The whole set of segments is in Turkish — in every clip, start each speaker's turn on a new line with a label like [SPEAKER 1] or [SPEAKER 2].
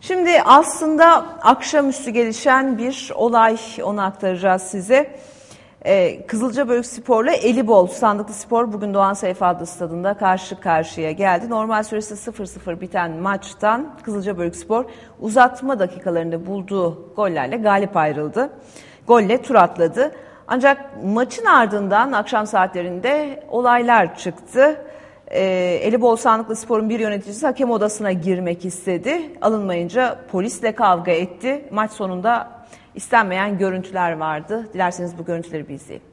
[SPEAKER 1] Şimdi aslında akşamüstü gelişen bir olay onu aktaracağız size. Ee, Kızılcabölük Spor'la Elibol Sandıklı Spor bugün Doğan adlı stadında karşı karşıya geldi. Normal süresi 0-0 biten maçtan Kızılcabölük Spor uzatma dakikalarında bulduğu gollerle galip ayrıldı. Golle tur atladı. Ancak maçın ardından akşam saatlerinde olaylar çıktı. Ee, Elibol Sandıklı Spor'un bir yöneticisi hakem odasına girmek istedi. Alınmayınca polisle kavga etti. Maç sonunda istenmeyen görüntüler vardı. Dilerseniz bu görüntüleri bir izleyelim.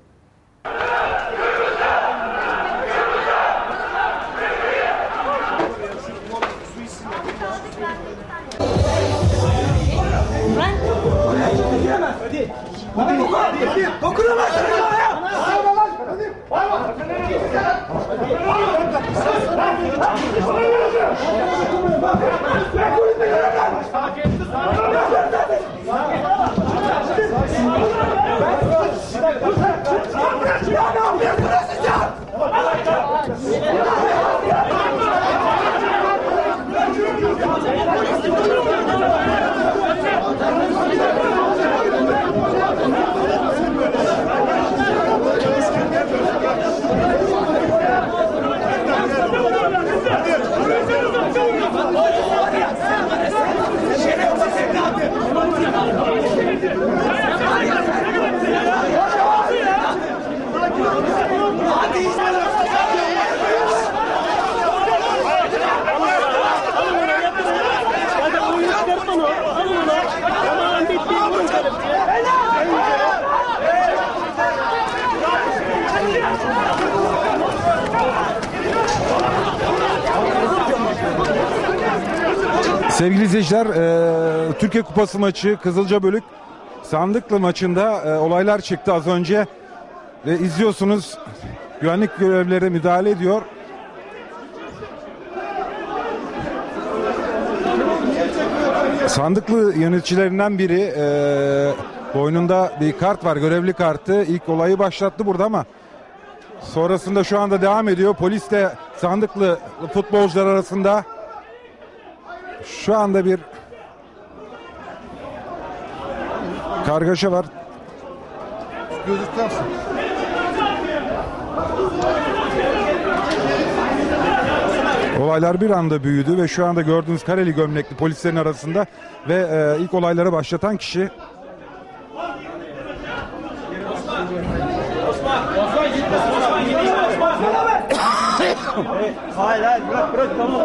[SPEAKER 2] Ya ne yapıyorsunuz siz ya?
[SPEAKER 3] Sevgili izleyiciler, e, Türkiye Kupası maçı Kızılcabölük Sandıklı maçında e, olaylar çıktı az önce ve izliyorsunuz güvenlik görevlileri müdahale ediyor. Sandıklı yöneticilerinden biri e, boynunda bir kart var, görevli kartı. İlk olayı başlattı burada ama sonrasında şu anda devam ediyor. Polis de Sandıklı futbolcular arasında şu anda bir kargaşa var.
[SPEAKER 4] Gözüklersin.
[SPEAKER 3] Olaylar bir anda büyüdü ve şu anda gördüğünüz kareli gömlekli polislerin arasında ve e, ilk olayları başlatan kişi
[SPEAKER 2] Hayır hayır bırak bırak tamam.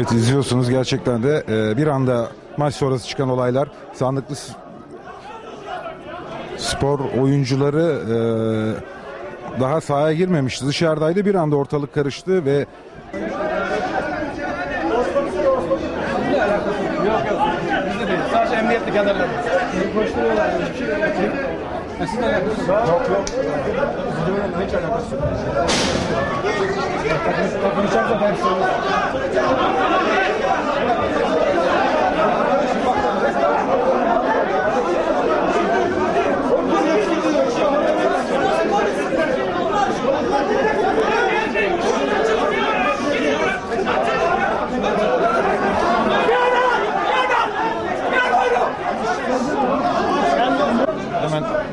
[SPEAKER 3] Evet izliyorsunuz gerçekten de e, bir anda maç sonrası çıkan olaylar sandıklı spor oyuncuları e, daha sahaya girmemişti dışarıdaydı bir anda ortalık karıştı ve
[SPEAKER 4] Sadece emniyetli. Koşturuyorlar. Yok. Yok. Yok yok. Sizin hiç alakası yok. Merci d'aller
[SPEAKER 3] à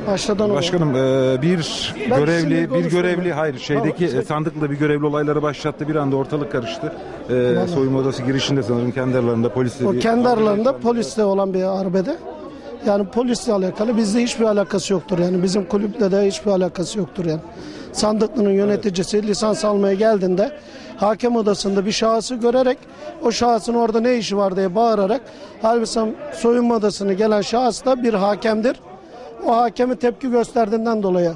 [SPEAKER 5] Başladan
[SPEAKER 3] başkanım e, bir
[SPEAKER 5] Ben
[SPEAKER 3] görevli bir görevli hayır şeydeki
[SPEAKER 5] Tamam,
[SPEAKER 3] e, sandıklı bir görevli olayları başlattı bir anda ortalık karıştı. E, soyunma odası girişinde sanırım kendi aralarında polisle
[SPEAKER 5] O
[SPEAKER 3] bir-
[SPEAKER 5] kendi aralarında polisle olan bir arbede. Yani polisle alakalı bizde hiçbir alakası yoktur yani bizim kulüple de hiçbir alakası yoktur yani. Sandıklının yöneticisi lisans almaya geldiğinde hakem odasında bir şahsı görerek o şahsın orada ne işi var diye bağırarak halbuki soyunma odasına gelen şahıs da bir hakemdir. O hakemi tepki gösterdiğinden dolayı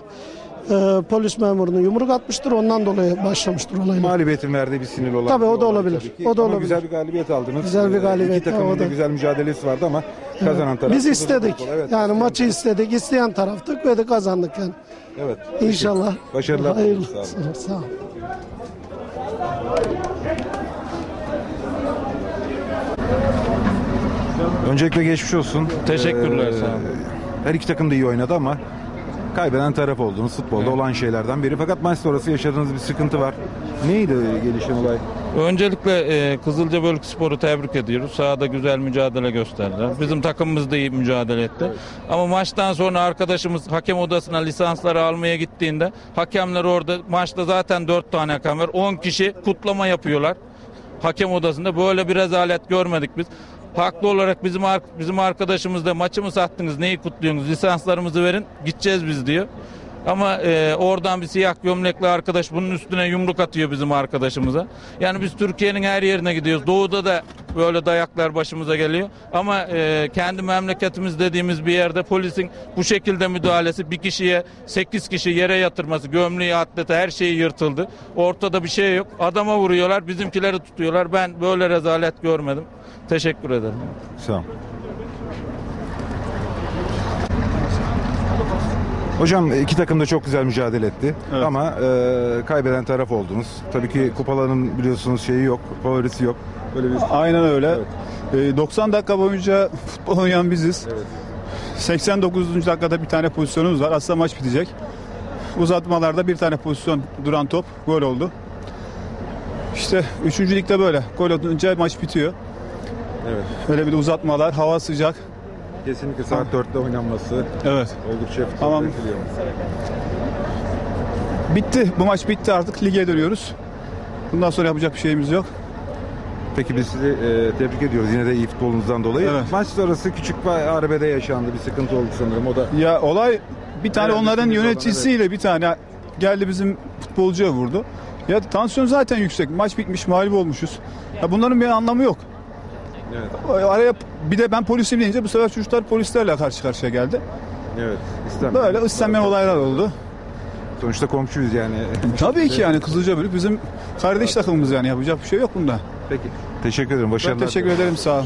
[SPEAKER 5] e, polis memurunu yumruk atmıştır. Ondan dolayı başlamıştır olayın.
[SPEAKER 3] Mağlubiyetin verdiği bir sinir olan.
[SPEAKER 5] Tabii o da olabilir. O da olabilir.
[SPEAKER 3] Güzel bir galibiyet aldınız.
[SPEAKER 5] Güzel bir
[SPEAKER 3] ee,
[SPEAKER 5] galibiyet.
[SPEAKER 3] İki takımın da güzel mücadelesi vardı ama kazanan taraf.
[SPEAKER 5] Biz istedik.
[SPEAKER 3] Evet,
[SPEAKER 5] yani maçı istedik. isteyen taraftık ve de kazandık yani.
[SPEAKER 3] Evet.
[SPEAKER 5] İnşallah.
[SPEAKER 3] Başarılar.
[SPEAKER 5] Hayırlı.
[SPEAKER 3] Sağ olun.
[SPEAKER 5] Sağ olun.
[SPEAKER 3] Öncelikle geçmiş olsun.
[SPEAKER 6] Teşekkürler.
[SPEAKER 3] Ee, her iki takım da iyi oynadı ama kaybeden taraf oldunuz. Futbolda olan şeylerden biri. Fakat maç sonrası yaşadığınız bir sıkıntı var. Neydi gelişen olay?
[SPEAKER 6] Öncelikle e, Kızılca Bölük Spor'u tebrik ediyoruz. Sahada güzel mücadele gösterdiler. Bizim takımımız da iyi mücadele etti. Ama maçtan sonra arkadaşımız hakem odasına lisansları almaya gittiğinde hakemler orada maçta zaten 4 tane hakem var. 10 kişi kutlama yapıyorlar. Hakem odasında böyle bir rezalet görmedik biz. Haklı olarak bizim bizim arkadaşımız da maçı mı sattınız neyi kutluyorsunuz lisanslarımızı verin gideceğiz biz diyor. Ama e, oradan bir siyah gömlekli arkadaş bunun üstüne yumruk atıyor bizim arkadaşımıza. Yani biz Türkiye'nin her yerine gidiyoruz. Doğuda da böyle dayaklar başımıza geliyor. Ama e, kendi memleketimiz dediğimiz bir yerde polisin bu şekilde müdahalesi bir kişiye 8 kişi yere yatırması, gömleği, atleti her şeyi yırtıldı. Ortada bir şey yok. Adama vuruyorlar, bizimkileri tutuyorlar. Ben böyle rezalet görmedim. Teşekkür ederim.
[SPEAKER 3] Sağ ol. Hocam iki takım da çok güzel mücadele etti.
[SPEAKER 2] Evet.
[SPEAKER 3] Ama e, kaybeden taraf oldunuz. Tabii ki kupaların biliyorsunuz şeyi yok, favorisi yok. Böyle bir
[SPEAKER 2] Aynen öyle. Ee, 90 dakika boyunca futbol oynayan biziz. 89. dakikada bir tane pozisyonumuz var. Aslında maç bitecek. Uzatmalarda bir tane pozisyon duran top gol oldu. İşte 3. ligde böyle. Gol olunca maç bitiyor.
[SPEAKER 3] Evet.
[SPEAKER 2] Öyle bir de uzatmalar, hava sıcak.
[SPEAKER 3] Kesinlikle saat 4'te oynanması
[SPEAKER 2] Evet.
[SPEAKER 3] oldukça
[SPEAKER 2] Tamam. Bitti. Bu maç bitti artık lige dönüyoruz. Bundan sonra yapacak bir şeyimiz yok.
[SPEAKER 3] Peki biz sizi e, tebrik ediyoruz yine de iyi futbolunuzdan dolayı.
[SPEAKER 2] Evet.
[SPEAKER 3] Maç sonrası küçük bir arbede yaşandı. Bir sıkıntı oldu sanırım. O da
[SPEAKER 2] Ya olay bir tane
[SPEAKER 3] Evet,
[SPEAKER 2] onların
[SPEAKER 3] üstümüzde olan,
[SPEAKER 2] yöneticisiyle bir tane geldi bizim futbolcuya vurdu. Ya tansiyon zaten yüksek. Maç bitmiş, mağlup olmuşuz. Ya bunların bir anlamı yok.
[SPEAKER 3] Evet.
[SPEAKER 2] Araya bir de ben polisim deyince bu sefer çocuklar polislerle karşı karşıya geldi.
[SPEAKER 3] evet. İstenmeyen-
[SPEAKER 2] Böyle istenmeyen olaylar oldu.
[SPEAKER 3] Sonuçta komşuyuz yani.
[SPEAKER 2] Tabii ki yani Kızılca Bölük bizim kardeş takımımız yani yapacak bir şey yok bunda.
[SPEAKER 3] Peki. Teşekkür ederim.
[SPEAKER 2] Ben
[SPEAKER 3] Başarılar.
[SPEAKER 2] teşekkür ederim sağ ol.